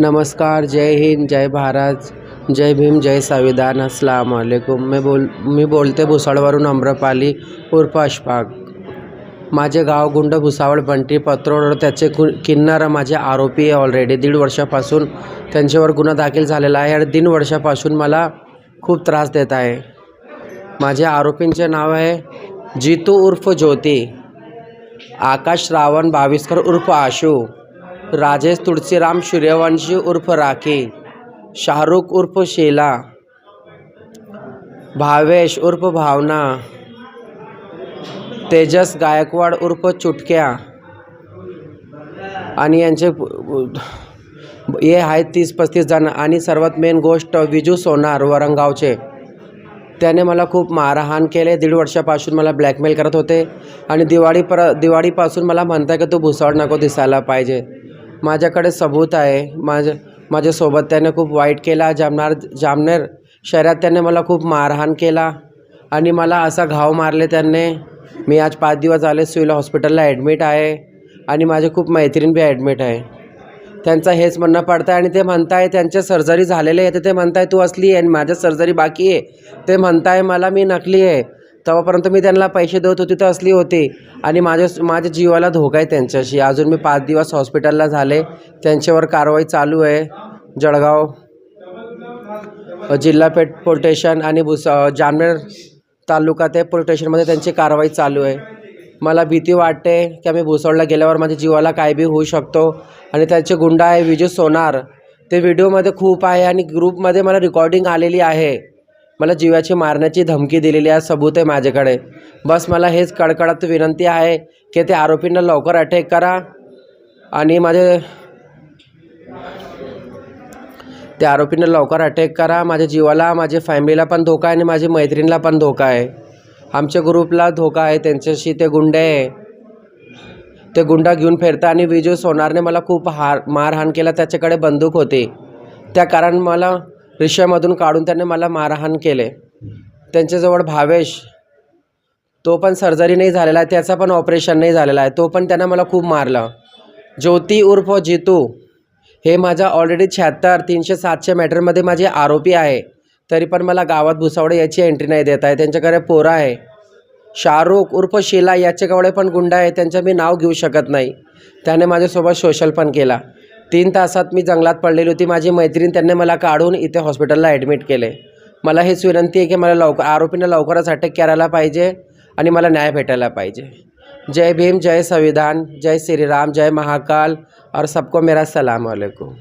नमस्कार जय हिंद जय भारत जय भीम जय संविधान अस्सलाम वालेकुम. मी बोल मी बोलते भुसावळवरून अम्रपाली उर्फ अशफाक. माझे गाव गुंड भुसावळ बंटी पत्रोड त्याचे कु किन्नर माझे आरोपी आहे ऑलरेडी दीड वर्षापासून त्यांच्यावर गुन्हा दाखल झालेला आहे आणि तीन वर्षापासून मला खूप त्रास देत आहे. माझ्या आरोपींचे नाव आहे जितू उर्फ ज्योती आकाश रावण बाविस्कर उर्फ आशू. राजेश तुळशीराम सूर्यवंशी उर्फ राखी शाहरुख उर्फ शेला भावेश उर्फ भावना तेजस गायकवाड उर्फ चुटक्या आणि यांचे हे आहेत तीस पस्तीस जण. आणि सर्वात मेन गोष्ट विजू सोनार वरंगावचे. त्याने मला खूप मारहाण केले. दीड वर्षापासून मला ब्लॅकमेल करत होते. आणि दिवाळी पर दिवाळीपासून मला म्हणताय की तू भुसावळ नको दिसायला पाहिजे. माझ्याकडे सबूत आहे. माझ्या माझ्यासोबत त्याने खूप वाईट केला. जामनार जामनेर शहरात त्याने मला खूप मारहाण केला आणि मला असा घाव मारले त्यांनी. मी आज पाच दिवस झाले सिव्हिल हॉस्पिटलला ॲडमिट आहे आणि माझे खूप मैत्रीण बी ॲडमिट आहे. त्यांचं हेच म्हणणं पडतं आहे आणि ते म्हणताय त्यांचे सर्जरी झालेले आहे तर ते म्हणताय तू असली आहे आणि माझ्या सर्जरी बाकी आहे. ते म्हणताय मला मी नकली आहे. तेव्हापर्यंत मी त्यांना पैसे देत होते तर असली होती. आणि माझ्या माझ्या जीवाला धोका आहे त्यांच्याशी. अजून मी पाच दिवस हॉस्पिटलला झाले. त्यांच्यावर कारवाई चालू आहे. जळगाव जिल्हा पेट पोलीस स्टेशन आणि भुस जामनेर तालुका ते पोलीस स्टेशनमध्ये त्यांची कारवाई चालू आहे. मला भीती वाटते की आम्ही भुसवळला गेल्यावर माझ्या जीवाला काय बी होऊ शकतो. आणि त्याचे गुंडा आहे विजय सोनार. ते व्हिडिओमध्ये खूप आहे आणि ग्रुपमध्ये मला रेकॉर्डिंग आलेली आहे. मला जीवाची मारण्याची धमकी दिलेली आहे सबूत आहे माझ्याकडे. बस मला हेच कडकडत विनंती आहे की ते आरोपींना लवकर अटॅक करा आणि माझे त्या आरोपींना लवकर अटॅक करा. माझ्या जीवाला माझ्या फॅमिलीला पण धोका आहे आणि माझ्या मैत्रिणीला पण धोका आहे. आमच्या ग्रुपला धोका आहे. त्यांच्याशी ते गुंडे आहे. ते गुंडा घेऊन फिरता आणि विजय सोनारने मला खूप हार मारहाण केला. त्याच्याकडे बंदूक होती. त्या कारण मला रिक्षामधून काढून त्याने मला मारहाण केले. त्यांच्याजवळ भावेश तो पण सर्जरी नाही झालेला आहे त्याचा पण ऑपरेशन नाही झालेला आहे तो पण त्यानं मला खूप मारलं. ज्योती उर्फ जितू हे माझ्या ऑलरेडी शहात्तर तीनशे सातशे मॅटरमध्ये माझे आरोपी आहे. तरी पण मला गावात भुसावळे याची एंट्री नाही देत आहे. त्यांच्याकडे पोरा आहे. शाहरुख उर्फ शिला याच्याकडे पण गुंडा आहे. त्यांचं मी नाव घेऊ शकत नाही. त्याने माझ्यासोबत सोशल पण केला. तीन तासात मी जंगलात पडलेली होती. माझी मैत्रीण त्यांनी मला काढून इथे हॉस्पिटलला ॲडमिट केले. मला हेच विनंती आहे की मला लवकर आरोपींना लवकरच अटक करायला पाहिजे आणि मला न्याय भेटायला पाहिजे. जय भीम जय संविधान जय श्रीराम जय महाकाल और सबको मेरा सलाम वालेकुम.